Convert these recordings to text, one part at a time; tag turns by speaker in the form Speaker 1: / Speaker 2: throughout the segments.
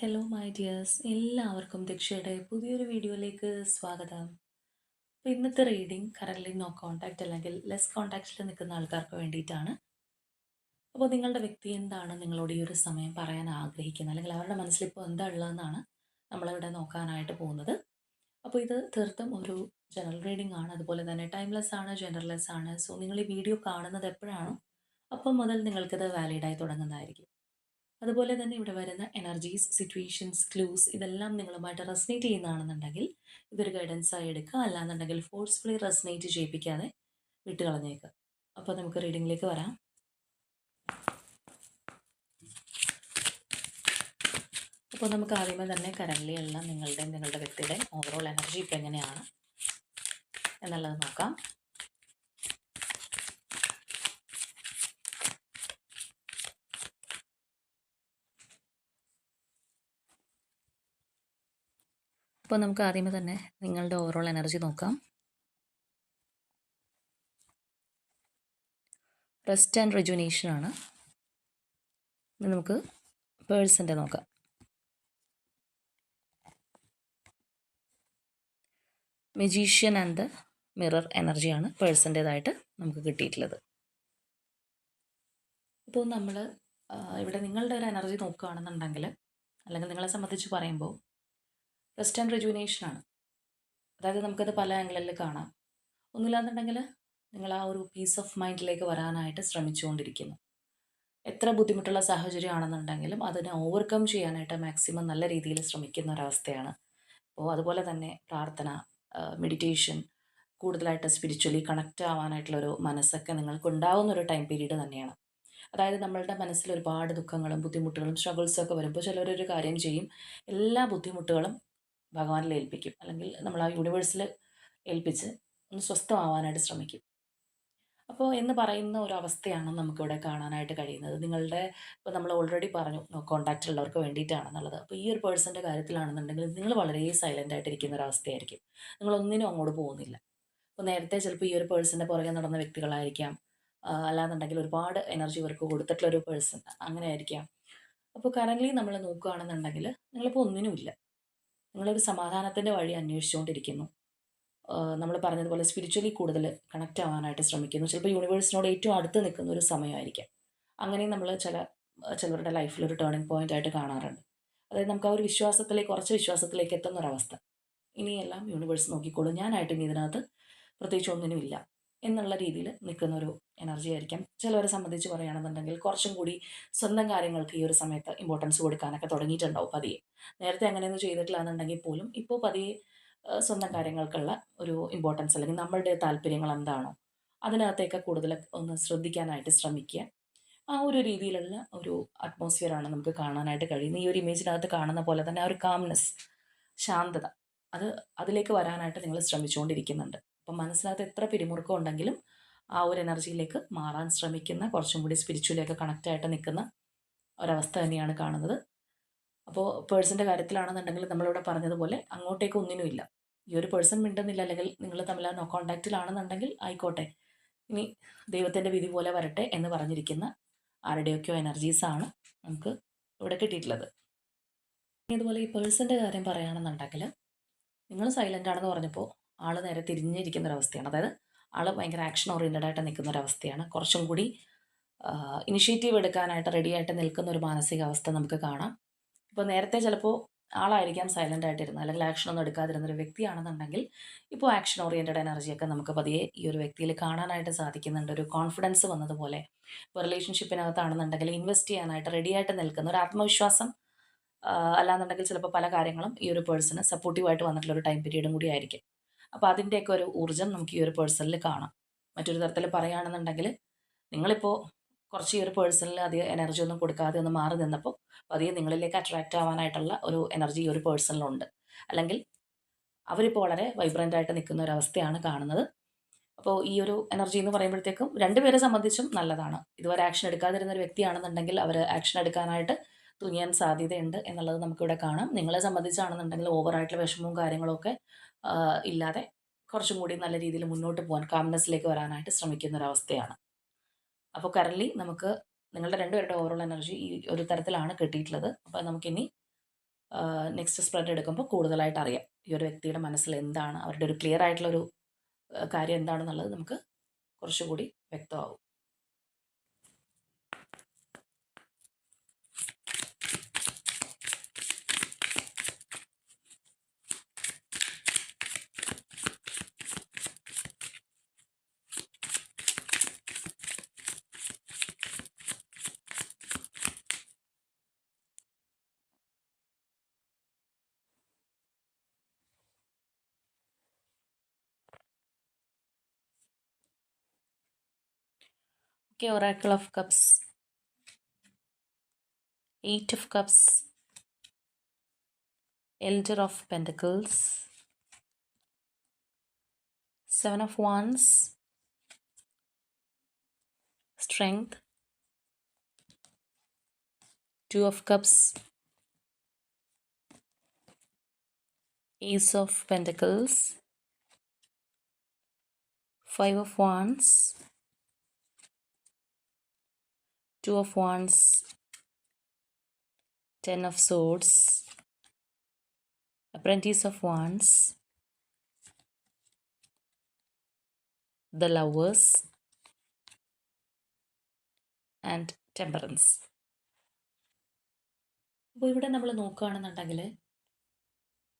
Speaker 1: Hello my dears എല്ലാവർക്കും ദീക്ഷയുടെ പുതിയൊരു വീഡിയോയിലേക്ക് സ്വാഗതം. അപ്പോൾ ഇന്നത്തെ റീഡിംഗ് കറൻലി നോ കോൺടാക്റ്റ് അല്ലെങ്കിൽ ലെസ് കോൺടാക്റ്റിൽ നിൽക്കുന്ന ആൾക്കാർക്ക് വേണ്ടിയിട്ടാണ്. അപ്പോൾ നിങ്ങളുടെ വ്യക്തി എന്താണ് നിങ്ങളോട് ഈ ഒരു സമയം പറയാൻ ആഗ്രഹിക്കുന്നത്? അല്ലെങ്കിൽ അവരുടെ മനസ്സിലിപ്പോൾ എന്താ ഉള്ളതെന്നാണ് നമ്മളിവിടെ നോക്കാനായിട്ട് പോകുന്നത്. അപ്പോൾ ഇത് തീർത്തും ഒരു ജനറൽ റീഡിംഗ് ആണ്. അതുപോലെ തന്നെ ടൈംലെസ് ആണ് ജനറൽലെസ് ആണ്. സോ നിങ്ങൾ ഈ വീഡിയോ കാണുന്നത് എപ്പോഴാണോ അപ്പം മുതൽ നിങ്ങൾക്കിത് വാലിഡായി തുടങ്ങുന്നതായിരിക്കും. അതുപോലെ തന്നെ ഇവിടെ വരുന്ന എനർജീസ് സിറ്റുവേഷൻസ് ക്ലൂസ് ഇതെല്ലാം നിങ്ങളുമായിട്ട് റെസനേറ്റ് ചെയ്യുന്നതാണെന്നുണ്ടെങ്കിൽ ഇതൊരു ഗൈഡൻസ് ആയി എടുക്കുക. അല്ലാന്നുണ്ടെങ്കിൽ ഫോഴ്സ്ഫുള്ളി റെസനേറ്റ് ചെയ്യിപ്പിക്കാതെ വിട്ടുകളഞ്ഞേക്കുക അപ്പോൾ നമുക്ക് റീഡിങ്ങിലേക്ക് വരാം. അപ്പോൾ നമുക്ക് ആദ്യമേ തന്നെ കറന്റ് എല്ലാം നിങ്ങളുടെ നിങ്ങളുടെ വ്യക്തിയുടെ ഓവറോൾ എനർജി ഇപ്പോൾ എങ്ങനെയാണ് എന്നുള്ളത് നോക്കാം. അപ്പോൾ നമുക്ക് ആദ്യമേ തന്നെ നിങ്ങളുടെ ഓവറോൾ എനർജി നോക്കാം. റെസ്റ്റ് ആൻഡ് റെജുനേഷൻ ആണ്. നമുക്ക് പേഴ്സന്റെ നോക്കാം. മെജീഷ്യൻ ആൻഡ് ദ മിറർ എനർജിയാണ് പേഴ്സന്റേതായിട്ട് നമുക്ക് കിട്ടിയിട്ടുള്ളത്. ഇപ്പോൾ നമ്മൾ ഇവിടെ നിങ്ങളുടെ ഒരു എനർജി നോക്കുകയാണെന്നുണ്ടെങ്കിൽ അല്ലെങ്കിൽ നിങ്ങളെ സംബന്ധിച്ച് പറയുമ്പോൾ ആൻഡ് റെജുവിനേഷനാണ് അതായത് നമുക്കത് പല ആംഗിളിൽ കാണാം. ഒന്നുമില്ലാന്നുണ്ടെങ്കിൽ നിങ്ങൾ ആ ഒരു പീസ് ഓഫ് മൈൻഡിലേക്ക് വരാനായിട്ട് ശ്രമിച്ചുകൊണ്ടിരിക്കുന്നു. എത്ര ബുദ്ധിമുട്ടുള്ള സാഹചര്യമാണെന്നുണ്ടെങ്കിലും അതിനെ ഓവർകം ചെയ്യാനായിട്ട് മാക്സിമം നല്ല രീതിയിൽ ശ്രമിക്കുന്ന ഒരവസ്ഥയാണ്. അപ്പോൾ അതുപോലെ തന്നെ പ്രാർത്ഥന മെഡിറ്റേഷൻ കൂടുതലായിട്ട് സ്പിരിച്വലി കണക്റ്റ് ആവാനായിട്ടുള്ളൊരു മനസ്സൊക്കെ നിങ്ങൾക്ക് ഉണ്ടാവുന്ന ഒരു ടൈം പീരീഡ് തന്നെയാണ്. അതായത് നമ്മളുടെ മനസ്സിൽ ഒരുപാട് ദുഃഖങ്ങളും ബുദ്ധിമുട്ടുകളും സ്ട്രഗിൾസൊക്കെ വരുമ്പോൾ ചിലരൊരു കാര്യം ചെയ്യും. എല്ലാ ബുദ്ധിമുട്ടുകളും ഭഗവാനിൽ ഏൽപ്പിക്കും. അല്ലെങ്കിൽ നമ്മൾ ആ യൂണിവേഴ്സിൽ ഏൽപ്പിച്ച് ഒന്ന് സ്വസ്ഥമാവാനായിട്ട് ശ്രമിക്കും. അപ്പോൾ എന്ന് പറയുന്ന ഒരു അവസ്ഥയാണ് നമുക്കിവിടെ കാണാനായിട്ട് കഴിയുന്നത്. നിങ്ങളുടെ ഇപ്പോൾ നമ്മൾ ഓൾറെഡി പറഞ്ഞു കോണ്ടാക്റ്റ് ഉള്ളവർക്ക് വേണ്ടിയിട്ടാണെന്നുള്ളത്. അപ്പോൾ ഈ ഒരു പേഴ്സന്റെ കാര്യത്തിലാണെന്നുണ്ടെങ്കിൽ നിങ്ങൾ വളരെ സൈലന്റ് ആയിട്ടിരിക്കുന്ന ഒരു അവസ്ഥയായിരിക്കും. നിങ്ങൾ ഒന്നിനും അങ്ങോട്ട് പോകുന്നില്ല. അപ്പോൾ നേരത്തെ ചിലപ്പോൾ ഈ ഒരു പേഴ്സന്റെ പുറകെ നടന്ന വ്യക്തികളായിരിക്കാം. അല്ലാന്നുണ്ടെങ്കിൽ ഒരുപാട് എനർജി ഇവർക്ക് കൊടുത്തിട്ടുള്ളൊരു പേഴ്സൺ അങ്ങനെ ആയിരിക്കാം അപ്പോൾ കറന്റ്ലി നമ്മൾ നോക്കുകയാണെന്നുണ്ടെങ്കിൽ നിങ്ങളിപ്പോൾ ഒന്നിനുമില്ല. നിങ്ങളൊരു സമാധാനത്തിന്റെ വഴി അന്വേഷിച്ചുകൊണ്ടിരിക്കുന്നു. നമ്മൾ പറഞ്ഞതുപോലെ സ്പിരിച്വലി കൂടുതൽ കണക്റ്റ് ആവാനായിട്ട് ശ്രമിക്കുന്നു. ചിലപ്പോൾ യൂണിവേഴ്സിനോട് ഏറ്റവും അടുത്ത് നിൽക്കുന്ന ഒരു സമയമായിരിക്കാം. അങ്ങനെ നമ്മൾ ചില ചിലവരുടെ ലൈഫിൽ ഒരു ടേണിംഗ് പോയിന്റ് ആയിട്ട് കാണാറുണ്ട്. അതായത് നമുക്ക് ആ ഒരു വിശ്വാസത്തിലേക്ക് കുറച്ച് വിശ്വാസത്തിലേക്ക് എത്തുന്ന ഒരവസ്ഥ ഇനിയെല്ലാം യൂണിവേഴ്സ് നോക്കിക്കോളും. ഞാനായിട്ട് ഇനി ഇതിനകത്ത് പ്രത്യേകിച്ച് ഒന്നിനുമില്ല. എന്നുള്ള രീതിയിൽ നിൽക്കുന്ന ഒരു എനർജി ആയിരിക്കാം. ചിലവരെ സംബന്ധിച്ച് പറയുകയാണെന്നുണ്ടെങ്കിൽ കുറച്ചും കൂടി സ്വന്തം കാര്യങ്ങൾക്ക് ഈ ഒരു സമയത്ത് ഇമ്പോർട്ടൻസ് കൊടുക്കാനൊക്കെ തുടങ്ങിയിട്ടുണ്ടാവും പതിയെ. നേരത്തെ അങ്ങനെയൊന്നും ചെയ്തിട്ടില്ല എന്നുണ്ടെങ്കിൽ പോലും ഇപ്പോൾ പതിയെ സ്വന്തം കാര്യങ്ങൾക്കുള്ള ഒരു ഇമ്പോർട്ടൻസ് അല്ലെങ്കിൽ നമ്മളുടെ താല്പര്യങ്ങൾ എന്താണോ അതിനകത്തേക്ക് കൂടുതൽ ഒന്ന് ശ്രദ്ധിക്കാനായിട്ട് ശ്രമിക്കുക. ആ ഒരു രീതിയിലുള്ള ഒരു അറ്റ്മോസ്ഫിയറാണ് നമുക്ക് കാണാനായിട്ട് കഴിയുന്നത്. ഈ ഒരു ഇമേജിനകത്ത് കാണുന്ന പോലെ തന്നെ ആ ഒരു കാംനെസ് ശാന്തത അത് അതിലേക്ക് വരാനായിട്ട് നിങ്ങൾ ശ്രമിച്ചുകൊണ്ടിരിക്കുന്നുണ്ട്. അപ്പം മനസ്സിനകത്ത് എത്ര പിരിമുറുക്കം ഉണ്ടെങ്കിലും ആ ഒരു എനർജിയിലേക്ക് മാറാൻ ശ്രമിക്കുന്ന കുറച്ചും കൂടി സ്പിരിച്വലിയൊക്കെ കണക്റ്റായിട്ട് നിൽക്കുന്ന ഒരവസ്ഥ തന്നെയാണ് കാണുന്നത്. അപ്പോൾ പേഴ്സന്റെ കാര്യത്തിലാണെന്നുണ്ടെങ്കിൽ നമ്മളിവിടെ പറഞ്ഞതുപോലെ അങ്ങോട്ടേക്ക് ഒന്നിനുമില്ല ഈ ഒരു പേഴ്സൺ മിണ്ടുന്നില്ല അല്ലെങ്കിൽ നിങ്ങൾ തമ്മിൽ നോ കോണ്ടാക്റ്റിലാണെന്നുണ്ടെങ്കിൽ ആയിക്കോട്ടെ ഇനി ദൈവത്തിന്റെ വിധി പോലെ വരട്ടെ എന്ന് പറഞ്ഞിരിക്കുന്ന ആരുടെയൊക്കെയോ എനർജീസാണ് നമുക്ക് ഇവിടെ കിട്ടിയിട്ടുള്ളത്. അതുപോലെ ഈ പേഴ്സന്റെ കാര്യം പറയുകയാണെന്നുണ്ടെങ്കിൽ നിങ്ങൾ സൈലന്റ് ആണെന്ന് പറഞ്ഞപ്പോൾ ആൾ നേരെ തിരിഞ്ഞിരിക്കുന്ന ഒരവസ്ഥയാണ് അതായത് ആൾ ഭയങ്കര ആക്ഷൻ ഓറിയന്റഡ് ആയിട്ട് നിൽക്കുന്ന ഒരവസ്ഥയാണ് കുറച്ചും കൂടി ഇനിഷ്യേറ്റീവ് എടുക്കാനായിട്ട് റെഡി ആയിട്ട് നിൽക്കുന്ന ഒരു മാനസികാവസ്ഥ നമുക്ക് കാണാം. ഇപ്പോൾ നേരത്തെ ചിലപ്പോൾ ആളായിരിക്കാം സൈലന്റ് ആയിട്ടിരുന്നത്. അല്ലെങ്കിൽ ആക്ഷൻ ഒന്നും എടുക്കാതിരുന്ന ഒരു വ്യക്തിയാണെന്നുണ്ടെങ്കിൽ ഇപ്പോൾ ആക്ഷൻ ഓറിയന്റഡ് എനർജിയൊക്കെ നമുക്ക് പതിയെ ഈ ഒരു വ്യക്തിയിൽ കാണാനായിട്ട് സാധിക്കുന്നുണ്ട്. ഒരു കോൺഫിഡൻസ് വന്നതുപോലെ. ഇപ്പോൾ റിലേഷൻഷിപ്പിനകത്താണെന്നുണ്ടെങ്കിൽ ഇൻവെസ്റ്റ് ചെയ്യാനായിട്ട് റെഡി ആയിട്ട് നിൽക്കുന്ന ഒരു ആത്മവിശ്വാസം അല്ലാന്നുണ്ടെങ്കിൽ ചിലപ്പോൾ പല കാര്യങ്ങളും ഈ ഒരു പേഴ്സണ് സപ്പോർട്ടീവായിട്ട് വന്നിട്ടുള്ള ഒരു ടൈം പീരീഡും കൂടി ആയിരിക്കും. അപ്പോൾ അതിന്റെയൊക്കെ ഒരു ഊർജം നമുക്ക് ഈ ഒരു പേഴ്സണിൽ കാണാം. മറ്റൊരു തരത്തിൽ പറയുകയാണെന്നുണ്ടെങ്കിൽ നിങ്ങളിപ്പോൾ കുറച്ച് ഈ ഒരു പേഴ്സണിൽ അധികം എനർജി ഒന്നും കൊടുക്കാതെ ഒന്ന് മാറി നിന്നപ്പോൾ പതിയെ നിങ്ങളിലേക്ക് അട്രാക്റ്റ് ആവാനായിട്ടുള്ള ഒരു എനർജി ഈ ഒരു പേഴ്സണിലുണ്ട് അല്ലെങ്കിൽ അവരിപ്പോൾ വളരെ വൈബ്രന്റ് ആയിട്ട് നിൽക്കുന്ന ഒരു അവസ്ഥയാണ് കാണുന്നത്. അപ്പോൾ ഈ ഒരു എനർജി എന്ന് പറയുമ്പോഴത്തേക്കും രണ്ടുപേരെ സംബന്ധിച്ചും നല്ലതാണ്. ഇതുവരെ ആക്ഷൻ എടുക്കാതിരുന്ന ഒരു വ്യക്തിയാണെന്നുണ്ടെങ്കിൽ അവർ ആക്ഷൻ എടുക്കാനായിട്ട് തുനിയാൻ സാധ്യതയുണ്ട് എന്നുള്ളത് നമുക്കിവിടെ കാണാം. നിങ്ങളെ സംബന്ധിച്ചാണെന്നുണ്ടെങ്കിൽ ഓവറായിട്ടുള്ള വിഷമവും കാര്യങ്ങളൊക്കെ ഇല്ലാതെ കുറച്ചും കൂടി നല്ല രീതിയിൽ മുന്നോട്ട് പോകാൻ കാംനെസ്സിലേക്ക് വരാനായിട്ട് ശ്രമിക്കുന്ന ഒരവസ്ഥയാണ് അപ്പോൾ കറൻലി നമുക്ക് നിങ്ങളുടെ രണ്ടുപേരുടെ ഓവറോൾ എനർജി ഈ ഒരു തരത്തിലാണ് കിട്ടിയിട്ടുള്ളത്. അപ്പോൾ നമുക്കിനി നെക്സ്റ്റ് സ്പ്രെഡ് എടുക്കുമ്പോൾ കൂടുതലായിട്ട് അറിയാം. ഈ ഒരു വ്യക്തിയുടെ മനസ്സിൽ എന്താണ് അവരുടെ ഒരു ക്ലിയർ ആയിട്ടുള്ളൊരു കാര്യം എന്താണെന്നുള്ളത് നമുക്ക് കുറച്ചുകൂടി വ്യക്തമാവും. Okay, Oracle of Cups, Eight of Cups, Elder of Pentacles, Seven of Wands, Strength, Two of Cups, Ace of Pentacles, Five of Wands, Two of Wands, Ten of Swords, Apprentice of Wands, The Lovers, and temperance അപ്പോൾ ഇവിടെ നമ്മൾ നോക്കുകയാണെന്നുണ്ടെങ്കിൽ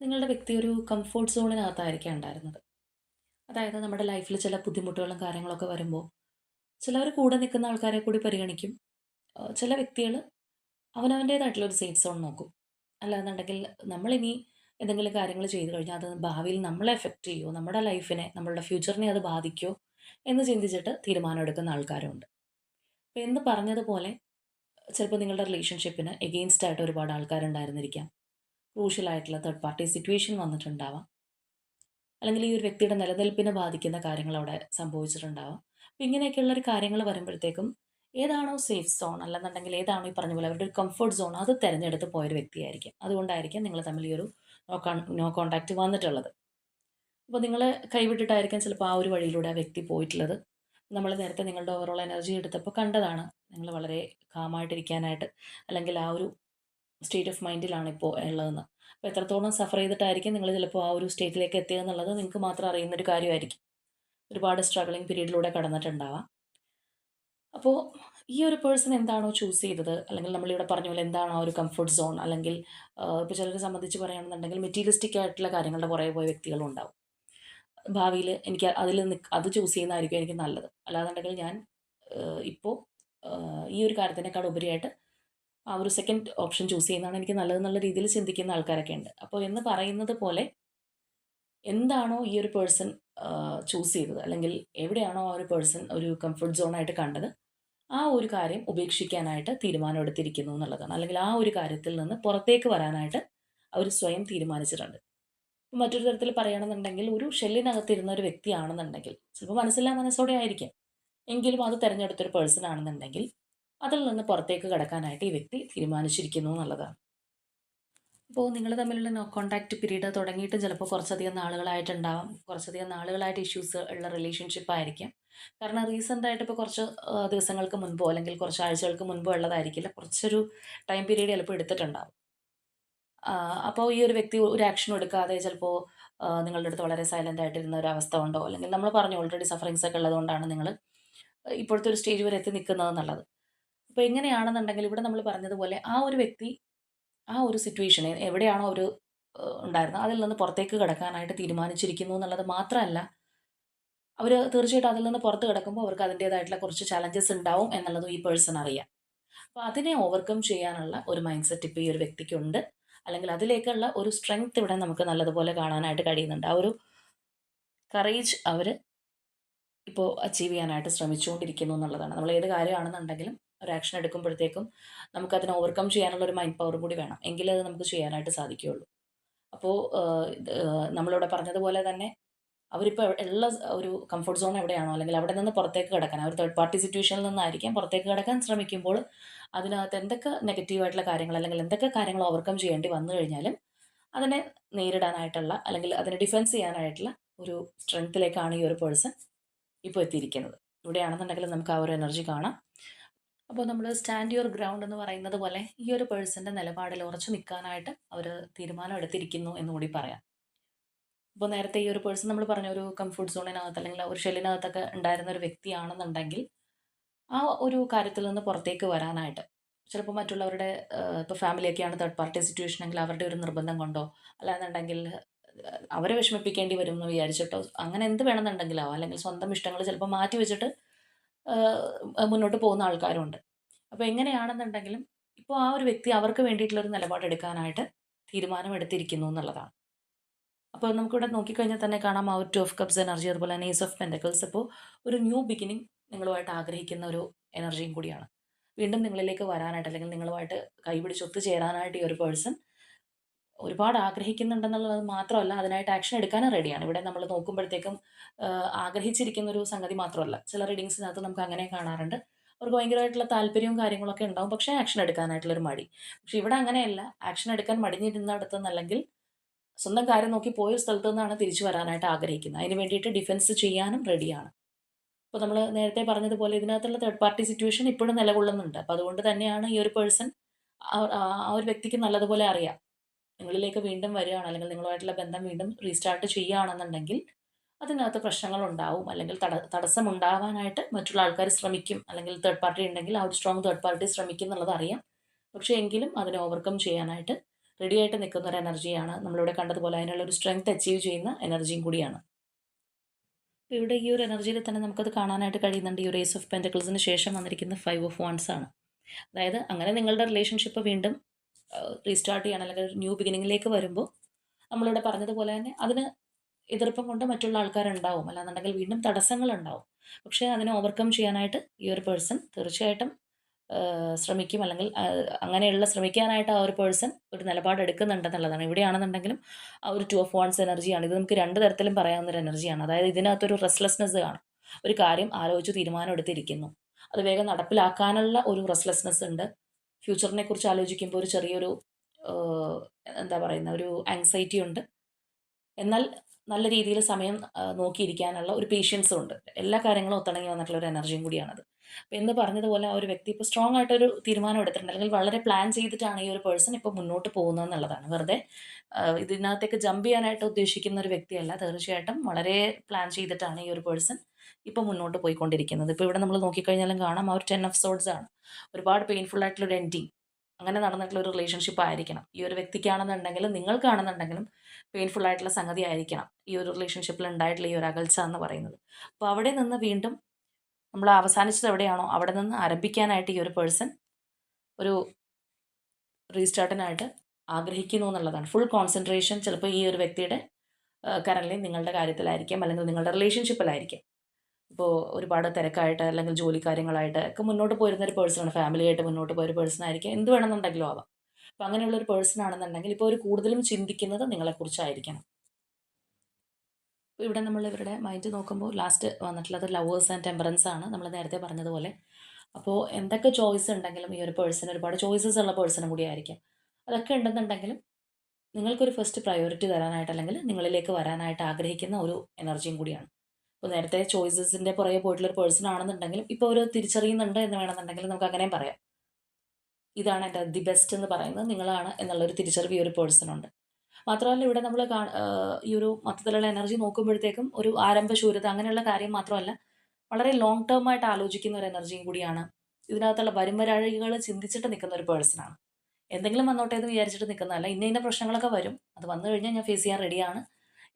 Speaker 1: നിങ്ങളുടെ വ്യക്തി ഒരു comfort സോണിനകത്തായിരിക്കാം ഉണ്ടായിരുന്നത്. അതായത് നമ്മുടെ ലൈഫിൽ ചില ബുദ്ധിമുട്ടുകളും കാര്യങ്ങളൊക്കെ വരുമ്പോൾ ചിലവർ കൂടെ നിൽക്കുന്ന ആൾക്കാരെ കൂടി പരിഗണിക്കും. ചില വ്യക്തികൾ അവനവന്റേതായിട്ടുള്ളൊരു സേഫ് സോൺ നോക്കും. അല്ലാന്നുണ്ടെങ്കിൽ നമ്മളിനി എന്തെങ്കിലും കാര്യങ്ങൾ ചെയ്തു കഴിഞ്ഞാൽ അത് ഭാവിയിൽ നമ്മളെ എഫക്റ്റ് ചെയ്യുമോ നമ്മുടെ ലൈഫിനെ നമ്മളുടെ ഫ്യൂച്ചറിനെ അത് ബാധിക്കുമോ എന്ന് ചിന്തിച്ചിട്ട് തീരുമാനം എടുക്കുന്ന ആൾക്കാരുണ്ട്. അപ്പോൾ എന്ന് പറഞ്ഞതുപോലെ ചിലപ്പോൾ നിങ്ങളുടെ റിലേഷൻഷിപ്പിന് എഗെയിൻസ്റ്റ് ആയിട്ട് ഒരുപാട് ആൾക്കാരുണ്ടായിരുന്നിരിക്കാം. ക്രൂഷ്യലായിട്ടുള്ള തേർഡ് പാർട്ടി സിറ്റുവേഷൻ വന്നിട്ടുണ്ടാവാം. അല്ലെങ്കിൽ ഈ ഒരു വ്യക്തിയുടെ നിലനിൽപ്പിനെ ബാധിക്കുന്ന കാര്യങ്ങൾ അവിടെ സംഭവിച്ചിട്ടുണ്ടാവാം. അപ്പോൾ ഇങ്ങനെയൊക്കെയുള്ളൊരു കാര്യങ്ങൾ വരുമ്പോഴത്തേക്കും ഏതാണോ സേഫ് സോൺ അല്ലെന്നുണ്ടെങ്കിൽ ഏതാണോ ഈ പറഞ്ഞ പോലെ അവരുടെ ഒരു കംഫർട്ട് സോൺ അത് തിരഞ്ഞെടുത്ത് പോയൊരു വ്യക്തിയായിരിക്കും. അതുകൊണ്ടായിരിക്കും നിങ്ങൾ തമ്മിൽ ഈ ഒരു നോ നോ കോണ്ടാക്റ്റ് വന്നിട്ടുള്ളത്. അപ്പോൾ നിങ്ങൾ കൈവിട്ടിട്ടായിരിക്കും ചിലപ്പോൾ ആ ഒരു വഴിയിലൂടെ ആ വ്യക്തി പോയിട്ടുള്ളത്. നമ്മൾ നേരത്തെ നിങ്ങളുടെ ഓവറോൾ എനർജി എടുത്തപ്പോൾ കണ്ടതാണ്. നിങ്ങൾ വളരെ കാമായിട്ടിരിക്കാനായിട്ട് അല്ലെങ്കിൽ ആ ഒരു സ്റ്റേറ്റ് ഓഫ് മൈൻഡിലാണ് ഇപ്പോൾ ഉള്ളതെന്ന്. അപ്പോൾ എത്രത്തോളം സഫർ ചെയ്തിട്ടായിരിക്കും നിങ്ങൾ ചിലപ്പോൾ ആ ഒരു സ്റ്റേറ്റിലേക്ക് എത്തിയതെന്നുള്ളത് നിങ്ങൾക്ക് മാത്രം അറിയുന്നൊരു കാര്യമായിരിക്കും. ഒരുപാട് സ്ട്രഗിളിങ് പീരീഡിലൂടെ കടന്നിട്ടുണ്ടാവാം. അപ്പോൾ ഈ ഒരു പേഴ്സൺ എന്താണോ ചൂസ് ചെയ്തത്? അല്ലെങ്കിൽ നമ്മളിവിടെ പറഞ്ഞ പോലെ എന്താണ് ആ ഒരു കംഫർട്ട് സോൺ അല്ലെങ്കിൽ ഇപ്പോൾ ചിലരെ സംബന്ധിച്ച് പറയുകയാണെന്നുണ്ടെങ്കിൽ മെറ്റീരിയലിസ്റ്റിക് ആയിട്ടുള്ള കാര്യങ്ങളുടെ പുറകെ പോയ വ്യക്തികളും ഉണ്ടാവും. ഭാവിയിൽ എനിക്ക് അതിൽ നിക്ക് അത് ചൂസ് ചെയ്യുന്നതായിരിക്കും എനിക്ക് നല്ലത്. അല്ലാന്നുണ്ടെങ്കിൽ ഞാൻ ഇപ്പോൾ ഈ ഒരു കാര്യത്തിനേക്കാൾ ഉപരിയായിട്ട് ആ ഒരു സെക്കൻഡ് ഓപ്ഷൻ ചൂസ് ചെയ്യുന്നതാണ് എനിക്ക് നല്ലതെന്നുള്ള രീതിയിൽ ചിന്തിക്കുന്ന ആൾക്കാരൊക്കെ ഉണ്ട്. അപ്പോൾ എന്ന് പറയുന്നത് പോലെ എന്താണോ ഈ ഒരു പേഴ്സൺ ചൂസ് ചെയ്തത്? അല്ലെങ്കിൽ എവിടെയാണോ ആ ഒരു പേഴ്സൺ ഒരു കംഫർട്ട് സോണായിട്ട് കണ്ടത്? ആ ഒരു കാര്യം ഉപേക്ഷിക്കാനായിട്ട് തീരുമാനം എടുത്തിരിക്കുന്നു എന്നുള്ളതാണ്. അല്ലെങ്കിൽ ആ ഒരു കാര്യത്തിൽ നിന്ന് പുറത്തേക്ക് വരാനായിട്ട് അവർ സ്വയം തീരുമാനിച്ചിട്ടുണ്ട്. മറ്റൊരു തരത്തിൽ പറയുകയാണെന്നുണ്ടെങ്കിൽ ഒരു ഷെല്ലിനകത്തിരുന്ന ഒരു വ്യക്തിയാണെന്നുണ്ടെങ്കിൽ ചിലപ്പോൾ മനസ്സില്ലാ മനസ്സോടെ ആയിരിക്കും. എങ്കിലും അത് തിരഞ്ഞെടുത്തൊരു പേഴ്സൺ ആണെന്നുണ്ടെങ്കിൽ അതിൽ നിന്ന് പുറത്തേക്ക് കടക്കാനായിട്ട് ഈ വ്യക്തി തീരുമാനിച്ചിരിക്കുന്നു എന്നുള്ളതാണ്. അപ്പോൾ നിങ്ങൾ തമ്മിലുള്ള നോ കോൺടാക്റ്റ് പീരീഡ് തുടങ്ങിയിട്ട് ചിലപ്പോൾ കുറച്ചധികം നാളുകളായിട്ടുണ്ടാവാം. കുറച്ചധികം നാളുകളായിട്ട് ഇഷ്യൂസ് ഉള്ള റിലേഷൻഷിപ്പ് ആയിരിക്കും. കാരണം റീസെന്റ് ആയിട്ട് ഇപ്പോൾ കുറച്ച് ദിവസങ്ങൾക്ക് മുൻപോ അല്ലെങ്കിൽ കുറച്ച് ആഴ്ചകൾക്ക് മുൻപോ ഉള്ളതായിരിക്കില്ല. കുറച്ചൊരു ടൈം പീരീഡ് ചിലപ്പോൾ എടുത്തിട്ടുണ്ടാവും. അപ്പോൾ ഈ ഒരു വ്യക്തി ഒരു ആക്ഷൻ എടുക്കാതെ ചിലപ്പോൾ നിങ്ങളുടെ അടുത്ത് വളരെ സൈലന്റ് ആയിട്ടിരുന്ന ഒരു അവസ്ഥ ഉണ്ടോ? അല്ലെങ്കിൽ നമ്മൾ പറഞ്ഞു ഓൾറെഡി സഫറിങ്സ് ഒക്കെ ഉള്ളതുകൊണ്ടാണ് നിങ്ങൾ ഇപ്പോഴത്തെ ഒരു സ്റ്റേജ് വരെ എത്തി നിൽക്കുന്നത് എന്നുള്ളത്. അപ്പോൾ എങ്ങനെയാണെന്നുണ്ടെങ്കിൽ ഇവിടെ നമ്മൾ പറഞ്ഞതുപോലെ ആ ഒരു വ്യക്തി ആ ഒരു സിറ്റുവേഷൻ എവിടെയാണോ ഒരു ഉണ്ടായിരുന്നത്. അതിൽ നിന്ന് പുറത്തേക്ക് കിടക്കാനായിട്ട് തീരുമാനിച്ചിരിക്കുന്നു എന്നുള്ളത് മാത്രമല്ല അവർ തീർച്ചയായിട്ടും അതിൽ നിന്ന് പുറത്ത് കിടക്കുമ്പോൾ അവർക്ക് അതിന്റേതായിട്ടുള്ള കുറച്ച് ചലഞ്ചസ് ഉണ്ടാവും എന്നുള്ളതും ഈ പേഴ്സൺ അറിയാം. അപ്പോൾ അതിനെ ഓവർകം ചെയ്യാനുള്ള ഒരു മൈൻഡ് സെറ്റ് ഇപ്പോൾ ഈ ഒരു വ്യക്തിക്കുണ്ട്. അല്ലെങ്കിൽ അതിലേക്കുള്ള ഒരു സ്ട്രെങ്ത് ഇവിടെ നമുക്ക് നല്ലതുപോലെ കാണാനായിട്ട് കഴിയുന്നുണ്ട്. ആ ഒരു കറേജ് അവർ ഇപ്പോൾ അച്ചീവ് ചെയ്യാനായിട്ട് ശ്രമിച്ചുകൊണ്ടിരിക്കുന്നു എന്നുള്ളതാണ്. നമ്മൾ ഏത് കാര്യമാണെന്നുണ്ടെങ്കിലും ഒരു ആക്ഷൻ എടുക്കുമ്പോഴത്തേക്കും നമുക്കതിനെ ഓവർകം ചെയ്യാനുള്ള ഒരു മൈൻഡ് പവർ കൂടി വേണം. എങ്കിലേ അത് നമുക്ക് ചെയ്യാനായിട്ട് സാധിക്കുകയുള്ളൂ. അപ്പോൾ നമ്മളിവിടെ പറഞ്ഞതുപോലെ തന്നെ അവരിപ്പോൾ ഉള്ള ഒരു കംഫർട്ട് സോൺ എവിടെയാണോ അല്ലെങ്കിൽ അവിടെ നിന്ന് പുറത്തേക്ക് കിടക്കാൻ അവർ തേർഡ് പാർട്ടി സിറ്റുവേഷനിൽ നിന്നായിരിക്കാം പുറത്തേക്ക് കിടക്കാൻ ശ്രമിക്കുമ്പോൾ അതിനകത്ത് എന്തൊക്കെ നെഗറ്റീവായിട്ടുള്ള കാര്യങ്ങൾ അല്ലെങ്കിൽ എന്തൊക്കെ കാര്യങ്ങൾ ഓവർകം ചെയ്യേണ്ടി വന്നു കഴിഞ്ഞാലും അതിനെ നേരിടാനായിട്ടുള്ള അല്ലെങ്കിൽ അതിനെ ഡിഫെൻസ് ചെയ്യാനായിട്ടുള്ള ഒരു സ്ട്രെങ്ത്തിലേക്കാണ് ഈ ഒരു പേഴ്സൺ ഇപ്പോൾ എത്തിയിരിക്കുന്നത്. ഇവിടെയാണെന്നുണ്ടെങ്കിൽ നമുക്ക് ആ ഒരു എനർജി കാണാം. അപ്പോൾ നമ്മൾ സ്റ്റാൻഡ് യുവർ ഗ്രൗണ്ട് എന്ന് പറയുന്നത് പോലെ ഈ ഒരു പേഴ്സന്റെ നിലപാടിൽ ഉറച്ചു നിൽക്കാനായിട്ട് അവർ തീരുമാനം എടുത്തിരിക്കുന്നു എന്ന് കൂടി പറയാം. ഇപ്പോൾ നേരത്തെ ഈ ഒരു പേഴ്സൺ നമ്മൾ പറഞ്ഞ ഒരു കംഫർട്ട് സോണിനകത്ത് അല്ലെങ്കിൽ ഒരു ഷെല്ലിനകത്തൊക്കെ ഉണ്ടായിരുന്ന ഒരു വ്യക്തിയാണെന്നുണ്ടെങ്കിൽ ആ ഒരു കാര്യത്തിൽ നിന്ന് പുറത്തേക്ക് വരാനായിട്ട് ചിലപ്പോൾ മറ്റുള്ളവരുടെ ഇപ്പോൾ ഫാമിലിയൊക്കെയാണ് തേർഡ് പാർട്ടി സിറ്റുവേഷൻ എങ്കിൽ അവരുടെ ഒരു നിർബന്ധം കൊണ്ടോ അല്ലാന്നുണ്ടെങ്കിൽ അവരെ വിഷമിപ്പിക്കേണ്ടി വരും എന്ന് വിചാരിച്ചിട്ടോ അങ്ങനെ എന്ത് വേണമെന്നുണ്ടെങ്കിലോ അല്ലെങ്കിൽ സ്വന്തം ഇഷ്ടങ്ങൾ ചിലപ്പോൾ മാറ്റി വെച്ചിട്ട് മുന്നോട്ട് പോകുന്ന ആൾക്കാരുണ്ട്. അപ്പോൾ എങ്ങനെയാണെന്നുണ്ടെങ്കിലും ഇപ്പോൾ ആ ഒരു വ്യക്തി അവർക്ക് വേണ്ടിയിട്ടുള്ളൊരു നിലപാടെടുക്കാനായിട്ട് തീരുമാനം എടുത്തിരിക്കുന്നു എന്നുള്ളതാണ്. അപ്പോൾ നമുക്കിവിടെ നോക്കിക്കഴിഞ്ഞാൽ തന്നെ കാണാം ആ ഒരു ടു ഓഫ് കപ്സ് എനർജി അതുപോലെ തന്നെ ഏസ് ഓഫ് പെൻഡക്കിൾസ് ഇപ്പോൾ ഒരു ന്യൂ ബിഗിനിങ് നിങ്ങളുമായിട്ട് ആഗ്രഹിക്കുന്ന ഒരു എനർജിയും കൂടിയാണ്. വീണ്ടും നിങ്ങളിലേക്ക് വരാനായിട്ട് അല്ലെങ്കിൽ നിങ്ങളുമായിട്ട് കൈപിടിച്ച് ഒത്തുചേരാനായിട്ട് ഈ ഒരു പേഴ്സൺ ഒരുപാട് ആഗ്രഹിക്കുന്നുണ്ടെന്നുള്ളത് മാത്രമല്ല അതിനായിട്ട് ആക്ഷൻ എടുക്കാനും റെഡിയാണ് ഇവിടെ നമ്മൾ നോക്കുമ്പോഴത്തേക്കും ആഗ്രഹിച്ചിരിക്കുന്ന ഒരു സംഗതി മാത്രമല്ല. ചില റീഡിങ്സിനകത്ത് നമുക്ക് അങ്ങനെ കാണാറുണ്ട്. അവർക്ക് ഭയങ്കരമായിട്ടുള്ള താല്പര്യവും കാര്യങ്ങളൊക്കെ ഉണ്ടാവും. പക്ഷേ ആക്ഷൻ എടുക്കാനായിട്ടുള്ളൊരു മടി. പക്ഷെ ഇവിടെ അങ്ങനെയല്ല. ആക്ഷൻ എടുക്കാൻ മടിഞ്ഞിരുന്നിടത്ത് നിന്നല്ലെങ്കിൽ സ്വന്തം കാര്യം നോക്കി പോയ സ്ഥലത്തു നിന്നാണ് തിരിച്ചു വരാനായിട്ട് ആഗ്രഹിക്കുന്നത്. അതിന് വേണ്ടിയിട്ട് ഡിഫെൻസ് ചെയ്യാനും റെഡിയാണ് അപ്പോൾ നമ്മൾ നേരത്തെ പറഞ്ഞതുപോലെ ഇതിനകത്തുള്ള തേർഡ് പാർട്ടി സിറ്റുവേഷൻ ഇപ്പോഴും നിലകൊള്ളുന്നുണ്ട്. അപ്പോൾ അതുകൊണ്ട് തന്നെയാണ് ഈ ഒരു പേഴ്സൺ ആ ഒരു വ്യക്തിക്ക് നല്ലതുപോലെ അറിയാം. നിങ്ങളിലേക്ക് വീണ്ടും വരികയാണ് അല്ലെങ്കിൽ നിങ്ങളുമായിട്ടുള്ള ബന്ധം വീണ്ടും റീസ്റ്റാർട്ട് ചെയ്യുകയാണെന്നുണ്ടെങ്കിൽ അതിനകത്ത് പ്രശ്നങ്ങൾ ഉണ്ടാവും അല്ലെങ്കിൽ തട തടസ്സം ഉണ്ടാവാനായിട്ട് മറ്റുള്ള ആൾക്കാർ ശ്രമിക്കും അല്ലെങ്കിൽ തേർഡ് പാർട്ടി ഉണ്ടെങ്കിൽ ആ ഒരു സ്ട്രോങ് തേർഡ് പാർട്ടി ശ്രമിക്കും എന്നുള്ളത് അറിയാം. പക്ഷേ എങ്കിലും അതിനെ ഓവർകം ചെയ്യാനായിട്ട് റെഡി ആയിട്ട് നിൽക്കുന്ന ഒരു എനർജിയാണ് നമ്മളിവിടെ കണ്ടതുപോലെ അതിനുള്ള ഒരു സ്ട്രെങ്ത് അച്ചീവ് ചെയ്യുന്ന എനർജിയും കൂടിയാണ്. അപ്പോൾ ഇവിടെ ഈ ഒരു എനർജിയിൽ തന്നെ നമുക്കത് കാണാനായിട്ട് കഴിയുന്നുണ്ട്. ഈ ഒരു ഏസ് ഓഫ് പെന്റക്കിൾസിന് ശേഷം വന്നിരിക്കുന്ന ഫൈവ് ഓഫ് വൺസ് ആണ്. അതായത് അങ്ങനെ നിങ്ങളുടെ റിലേഷൻഷിപ്പ് വീണ്ടും റീസ്റ്റാർട്ട് ചെയ്യണം അല്ലെങ്കിൽ ന്യൂ ബിഗിനിങ്ങിലേക്ക് വരുമ്പോൾ നമ്മളിവിടെ പറഞ്ഞതുപോലെ തന്നെ അതിന് എതിർപ്പം കൊണ്ട് മറ്റുള്ള ആൾക്കാരുണ്ടാവും. അല്ലാന്നുണ്ടെങ്കിൽ വീണ്ടും തടസ്സങ്ങളുണ്ടാവും. പക്ഷേ അതിനെ ഓവർകം ചെയ്യാനായിട്ട് ഈ ഒരു പേഴ്സൺ തീർച്ചയായിട്ടും ശ്രമിക്കും. അല്ലെങ്കിൽ അങ്ങനെയുള്ള ശ്രമിക്കാനായിട്ട് ആ ഒരു പേഴ്സൺ ഒരു നിലപാട് എടുക്കുന്നുണ്ടെന്നുള്ളതാണ്. ഇവിടെയാണെന്നുണ്ടെങ്കിലും ആ ഒരു ടു ഓഫ് വൺസ് എനർജിയാണ് ഇത് നമുക്ക് രണ്ട് തരത്തിലും പറയാവുന്ന ഒരു എനർജിയാണ് അതായത് ഇതിനകത്തൊരു റെസ്ലെസ്നെസ് കാണും. ഒരു കാര്യം ആലോചിച്ച് തീരുമാനം എടുത്തിരിക്കുന്നു അത് വേഗം നടപ്പിലാക്കാനുള്ള ഒരു റെസ്ലെസ്നെസ് ഉണ്ട്. ഫ്യൂച്ചറിനെ കുറിച്ച് ആലോചിക്കുമ്പോൾ ഒരു ചെറിയൊരു എന്താ പറയുന്ന ഒരു ആങ്സൈറ്റി ഉണ്ട്. എന്നാൽ നല്ല രീതിയിൽ സമയം നോക്കിയിരിക്കാനുള്ള ഒരു പേഷ്യൻസും ഉണ്ട്. എല്ലാ കാര്യങ്ങളും ഒത്തിണങ്ങി വന്നിട്ടുള്ള ഒരു എനർജിയും കൂടിയാണത്. അപ്പോൾ എന്ന് പറഞ്ഞതുപോലെ ആ ഒരു വ്യക്തി ഇപ്പോൾ സ്ട്രോങ് ആയിട്ടൊരു തീരുമാനം എടുത്തിട്ടുണ്ട്. അല്ലെങ്കിൽ വളരെ പ്ലാൻ ചെയ്തിട്ടാണ് ഈ ഒരു പേഴ്സൺ ഇപ്പോൾ മുന്നോട്ട് പോകുന്നത് എന്നുള്ളതാണ്. വെറുതെ ഇതിനകത്തേക്ക് ജമ്പ് ചെയ്യാനായിട്ട് ഉദ്ദേശിക്കുന്ന ഒരു വ്യക്തിയല്ല. തീർച്ചയായിട്ടും വളരെ പ്ലാൻ ചെയ്തിട്ടാണ് ഈ ഒരു പേഴ്സൺ ഇപ്പോൾ മുന്നോട്ട് പോയിക്കൊണ്ടിരിക്കുന്നത്. ഇപ്പോൾ ഇവിടെ നമ്മൾ നോക്കിക്കഴിഞ്ഞാലും കാണാം ആ ഒരു ടെൻ എപ്പിസോഡ്സ് ആണ്. ഒരുപാട് പെയിൻഫുൾ ആയിട്ടുള്ള ഒരു എൻഡിങ് അങ്ങനെ നടന്നിട്ടുള്ള ഒരു റിലേഷൻഷിപ്പ് ആയിരിക്കണം. ഈ ഒരു വ്യക്തിക്കാണെന്നുണ്ടെങ്കിലും നിങ്ങൾക്കാണെന്നുണ്ടെങ്കിലും പെയിൻഫുൾ ആയിട്ടുള്ള സംഗതി ആയിരിക്കണം ഈ ഒരു റിലേഷൻഷിപ്പിൽ ഉണ്ടായിട്ടുള്ള ഈ ഒരു അകൽച്ച എന്ന് പറയുന്നത്. അപ്പോൾ അവിടെ നിന്ന് വീണ്ടും നമ്മൾ അവസാനിച്ചത് എവിടെയാണോ അവിടെ നിന്ന് ആരംഭിക്കാനായിട്ട് ഈ ഒരു പേഴ്സൺ ഒരു റീസ്റ്റാർട്ടിനായിട്ട് ആഗ്രഹിക്കുന്നു എന്നുള്ളതാണ്. ഫുൾ കോൺസെൻട്രേഷൻ ചിലപ്പോൾ ഈ ഒരു വ്യക്തിയുടെ കറൻലി നിങ്ങളുടെ കാര്യത്തിലായിരിക്കാം അല്ലെങ്കിൽ നിങ്ങളുടെ റിലേഷൻഷിപ്പിലായിരിക്കാം ഇപ്പോൾ ഒരുപാട് തിരക്കായിട്ട് അല്ലെങ്കിൽ ജോലി കാര്യങ്ങളായിട്ട് ഒക്കെ മുന്നോട്ട് പോയിരുന്ന ഒരു പേഴ്സണാണ് ഫാമിലിയായിട്ട് മുന്നോട്ട് പോയൊരു പേഴ്സൺ ആയിരിക്കും. എന്ത് വേണമെന്നുണ്ടെങ്കിലും ആവാം. അപ്പം അങ്ങനെയുള്ള ഒരു പേഴ്സൺ ആണെന്നുണ്ടെങ്കിൽ ഇപ്പോൾ ഒരു കൂടുതലും ചിന്തിക്കുന്നത് നിങ്ങളെക്കുറിച്ചായിരിക്കണം. ഇവിടെ നമ്മൾ ഇവരുടെ മൈൻഡ് നോക്കുമ്പോൾ ലാസ്റ്റ് വന്നിട്ടുള്ളത് ലവേഴ്സ് ആൻഡ് ടെമ്പറൻസ് ആണ്. നമ്മൾ നേരത്തെ പറഞ്ഞതുപോലെ. അപ്പോൾ എന്തൊക്കെ ചോയ്സ് ഉണ്ടെങ്കിലും ഈ ഒരു പേഴ്സൺ ഒരുപാട് ചോയ്സസ് ഉള്ള പേഴ്സണും കൂടി ആയിരിക്കാം. അതൊക്കെ ഉണ്ടെന്നുണ്ടെങ്കിലും നിങ്ങൾക്കൊരു ഫസ്റ്റ് പ്രയോറിറ്റി തരാനായിട്ട് അല്ലെങ്കിൽ നിങ്ങളിലേക്ക് വരാനായിട്ട് ആഗ്രഹിക്കുന്ന ഒരു എനർജിയും കൂടിയാണ്. ഇപ്പോൾ നേരത്തെ ചോയ്സസിന്റെ പുറകെ പോയിട്ടുള്ള ഒരു പേഴ്സൺ ആണെന്നുണ്ടെങ്കിലും ഇപ്പോൾ ഒരു തിരിച്ചറിയുന്നുണ്ട് എന്ന് വേണമെന്നുണ്ടെങ്കിൽ നമുക്ക് അങ്ങനെയും പറയാം. ഇതാണ് എന്റെ ദി ബെസ്റ്റ് എന്ന് പറയുന്നത്. നിങ്ങളാണ് എന്നുള്ളൊരു തിരിച്ചറിവ് ഈ ഒരു പേഴ്സൺ ഉണ്ട്. മാത്രമല്ല ഇവിടെ നമ്മൾ ഈ ഒരു മൊത്തത്തിലുള്ള എനർജി നോക്കുമ്പോഴത്തേക്കും ഒരു ആരംഭശൂരത അങ്ങനെയുള്ള കാര്യം മാത്രമല്ല വളരെ ലോങ് ടേം ആയിട്ട് ആലോചിക്കുന്ന ഒരു എനർജിയും കൂടിയാണ്. ഇതിനകത്തുള്ള വരുംവരാഴികൾ ചിന്തിച്ചിട്ട് നിൽക്കുന്ന ഒരു പേഴ്സണാണ് എന്തെങ്കിലും വന്നോട്ടെ എന്ന് വിചാരിച്ചിട്ട് നിൽക്കുന്നതല്ല. ഇന്ന ഇന്ന പ്രശ്നങ്ങളൊക്കെ വരും. അത് വന്നു കഴിഞ്ഞാൽ ഞാൻ ഫേസ് ചെയ്യാൻ റെഡിയാണ്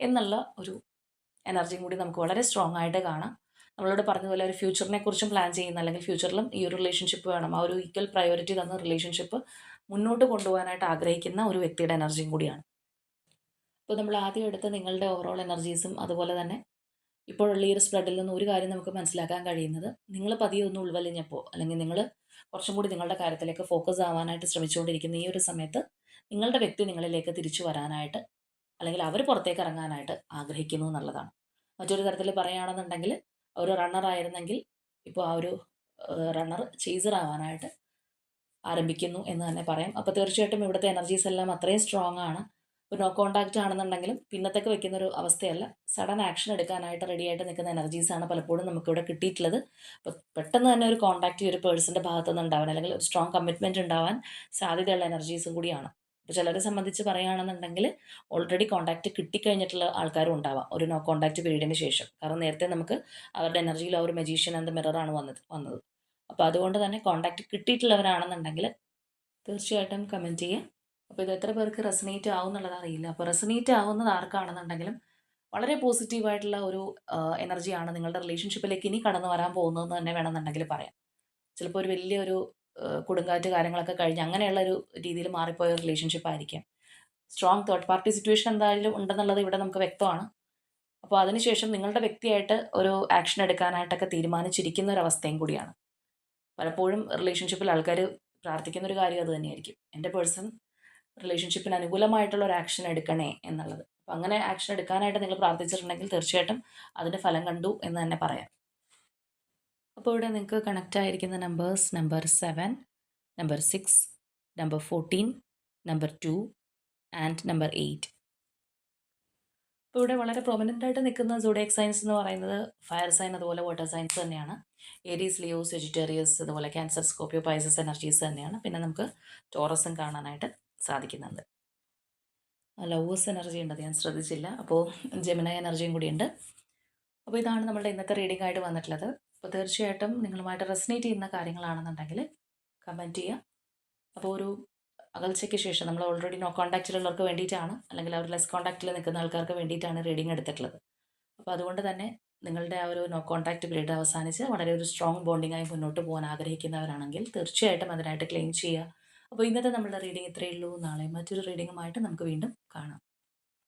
Speaker 1: എന്നുള്ള ഒരു എനർജിയും കൂടി നമുക്ക് വളരെ സ്ട്രോങ് ആയിട്ട് കാണാം. നമ്മളോട് പറഞ്ഞതുപോലെ ഒരു ഫ്യൂച്ചറിനെ കുറിച്ചും പ്ലാൻ ചെയ്യുന്ന അല്ലെങ്കിൽ ഫ്യൂച്ചറിലും ഈ ഒരു റിലേഷൻഷിപ്പ് വേണം. ആ ഒരു ഈക്വൽ പ്രയോറിറ്റി തന്ന റിലേഷൻഷിപ്പ് മുന്നോട്ട് കൊണ്ടുപോകാനായിട്ട് ആഗ്രഹിക്കുന്ന ഒരു വ്യക്തിയുടെ എനർജിയും കൂടിയാണ്. അപ്പോൾ നമ്മൾ ആദ്യം എടുത്ത് നിങ്ങളുടെ ഓവറോൾ എനർജീസും അതുപോലെ തന്നെ ഇപ്പോഴുള്ള ഈ ഒരു സ്പ്രെഡിൽ നിന്ന് ഒരു കാര്യം നമുക്ക് മനസ്സിലാക്കാൻ കഴിയുന്നത് നിങ്ങൾ പതിയെ ഒന്ന് ഉൾവലിഞ്ഞപ്പോൾ അല്ലെങ്കിൽ നിങ്ങൾ കുറച്ചും കൂടി നിങ്ങളുടെ കാര്യത്തിലേക്ക് ഫോക്കസ് ആവാനായിട്ട് ശ്രമിച്ചുകൊണ്ടിരിക്കുന്ന ഈ ഒരു സമയത്ത് നിങ്ങളുടെ വ്യക്തി നിങ്ങളിലേക്ക് തിരിച്ചു വരാനായിട്ട് അല്ലെങ്കിൽ അവർ പുറത്തേക്ക് ഇറങ്ങാനായിട്ട് ആഗ്രഹിക്കുന്നു എന്നുള്ളതാണ്. മറ്റൊരു തരത്തിൽ പറയുകയാണെന്നുണ്ടെങ്കിൽ ഒരു റണ്ണർ ആയിരുന്നെങ്കിൽ ഇപ്പോൾ ആ ഒരു റണ്ണർ ചേസർ ആവാനായിട്ട് ആരംഭിക്കുന്നു എന്ന് തന്നെ പറയാം. അപ്പോൾ തീർച്ചയായിട്ടും ഇവിടുത്തെ എനർജീസ് എല്ലാം അത്രയും സ്ട്രോങ് ആണ്. ഇപ്പോൾ നോ കോൺടാക്റ്റ് ആണെന്നുണ്ടെങ്കിലും പിന്നത്തേക്ക് വെക്കുന്ന ഒരു അവസ്ഥയല്ല. സഡൻ ആക്ഷൻ എടുക്കാനായിട്ട് റെഡി ആയിട്ട് നിൽക്കുന്ന എനർജീസാണ് പലപ്പോഴും നമുക്കിവിടെ കിട്ടിയിട്ടുള്ളത്. അപ്പോൾ പെട്ടെന്ന് തന്നെ ഒരു കോൺടാക്റ്റ് ഈ ഒരു പേഴ്സന്റെ ഭാഗത്തു നിന്ന് ഉണ്ടാവാൻ അല്ലെങ്കിൽ ഒരു സ്ട്രോങ് കമ്മിറ്റ്മെന്റ് ഉണ്ടാവാൻ സാധ്യതയുള്ള എനർജീസും കൂടിയാണ്. ഇപ്പോൾ ചിലരെ സംബന്ധിച്ച് പറയുകയാണെന്നുണ്ടെങ്കിൽ ഓൾറെഡി കോൺടാക്റ്റ് കിട്ടിക്കഴിഞ്ഞിട്ടുള്ള ആൾക്കാരും ഉണ്ടാവാം. ഒരു നോ കോൺടാക്റ്റ് പീരീഡിന് ശേഷം. കാരണം നേരത്തെ നമുക്ക് അവരുടെ എനർജിയിൽ ആ ഒരു മെജീഷ്യൻ ആൻഡ് മിററാണ് വന്നത് വന്നത്. അപ്പോൾ അതുകൊണ്ട് തന്നെ കോൺടാക്റ്റ് കിട്ടിയിട്ടുള്ളവരാണെന്നുണ്ടെങ്കിൽ തീർച്ചയായിട്ടും കമന്റ് ചെയ്യുക അപ്പോൾ ഇത് എത്ര പേർക്ക് റെസനേറ്റ് ആവും എന്നുള്ളത് അറിയില്ല. അപ്പോൾ റെസനേറ്റ് ആവുന്നത് ആർക്കാണെന്നുണ്ടെങ്കിലും വളരെ പോസിറ്റീവായിട്ടുള്ള ഒരു എനർജിയാണ് നിങ്ങളുടെ റിലേഷൻഷിപ്പിലേക്ക് ഇനി കടന്നു വരാൻ പോകുന്നതെന്ന് തന്നെ വേണമെന്നുണ്ടെങ്കിൽ പറയാം. ചിലപ്പോൾ ഒരു വലിയൊരു കൊടുങ്കാറ്റ് കാര്യങ്ങളൊക്കെ കഴിഞ്ഞ് അങ്ങനെയുള്ള ഒരു രീതിയിൽ മാറിപ്പോയ റിലേഷൻഷിപ്പ് ആയിരിക്കാം. സ്ട്രോങ് തേർഡ് പാർട്ടി സിറ്റുവേഷൻ എന്തായാലും ഉണ്ടെന്നുള്ളത് ഇവിടെ നമുക്ക് വ്യക്തമാണ്. അപ്പോൾ അതിനുശേഷം നിങ്ങളുടെ വ്യക്തിയായിട്ട് ഒരു ആക്ഷൻ എടുക്കാനായിട്ടൊക്കെ തീരുമാനിച്ചിരിക്കുന്ന ഒരു അവസ്ഥയും കൂടിയാണ്. പലപ്പോഴും റിലേഷൻഷിപ്പിൽ ആൾക്കാർ പ്രാർത്ഥിക്കുന്ന ഒരു കാര്യം അത് തന്നെയായിരിക്കും. എന്റെ പേഴ്സൺ റിലേഷൻഷിപ്പിന് അനുകൂലമായിട്ടുള്ള ഒരു ആക്ഷൻ എടുക്കണേ എന്നുള്ളത്. അപ്പോൾ അങ്ങനെ ആക്ഷൻ എടുക്കാനായിട്ട് നിങ്ങൾ പ്രാർത്ഥിച്ചിട്ടുണ്ടെങ്കിൽ തീർച്ചയായിട്ടും അതിന്റെ ഫലം കണ്ടു എന്ന് തന്നെ പറയാം. അപ്പോൾ ഇവിടെ നിങ്ങൾക്ക് കണക്റ്റ് ആയിരിക്കുന്ന numbers number seven number six number fourteen number two and number eight ഇപ്പോൾ ഇവിടെ വളരെ പ്രൊമനന്റ് ആയിട്ട് നിൽക്കുന്ന സോഡിയക് സയൻസ് എന്ന് പറയുന്നത് ഫയർ സൈൻ അതുപോലെ വാട്ടർ സയൻസ് തന്നെയാണ്. ഏരീസ് ലിയോസ് വെജിറ്റേറിയസ് അതുപോലെ ക്യാൻസർ സ്കോപ്പിയോ പൈസസ് എനർജീസ് തന്നെയാണ്. പിന്നെ നമുക്ക് ടോറസും കാണാനായിട്ട് സാധിക്കുന്നുണ്ട്. ലവേഴ്സ് എനർജി ഉണ്ട്? ഞാൻ ശ്രദ്ധിച്ചില്ല. അപ്പോൾ ജമിന എനർജിയും കൂടിയുണ്ട് അപ്പോൾ ഇതാണ് നമ്മളുടെ ഇന്നത്തെ റീഡിംഗ് ആയിട്ട് വന്നിട്ടുള്ളത്. അപ്പോൾ തീർച്ചയായിട്ടും നിങ്ങളുമായിട്ട് റെസിനേറ്റ് ചെയ്യുന്ന കാര്യങ്ങളാണെന്നുണ്ടെങ്കിൽ കമന്റ് ചെയ്യുക അപ്പോൾ ഒരു അകൽച്ചയ്ക്ക് ശേഷം നമ്മൾ ഓൾറെഡി നോ കോൺടാക്റ്റിലുള്ളവർക്ക് വേണ്ടിയിട്ടാണ് അല്ലെങ്കിൽ അവർ ലെസ് കോൺടാക്റ്റിൽ നിൽക്കുന്ന ആൾക്കാർക്ക് വേണ്ടിയിട്ടാണ് റീഡിംഗ് എടുത്തിട്ടുള്ളത്. അപ്പോൾ അതുകൊണ്ട് തന്നെ നിങ്ങളുടെ ആ ഒരു നോ കോൺടാക്റ്റ് പീരീഡ് അവസാനിച്ച് വളരെ ഒരു സ്ട്രോങ് ബോണ്ടിങ്ങായി മുന്നോട്ട് പോകാൻ ആഗ്രഹിക്കുന്നവരാണെങ്കിൽ തീർച്ചയായിട്ടും അതിനായിട്ട് ക്ലെയിം ചെയ്യുക അപ്പോൾ ഇന്നത്തെ നമ്മളുടെ റീഡിംഗ് ഇത്രയേ ഉള്ളൂ. നാളെ മറ്റൊരു റീഡിങ്ങുമായിട്ട് നമുക്ക് വീണ്ടും കാണാം.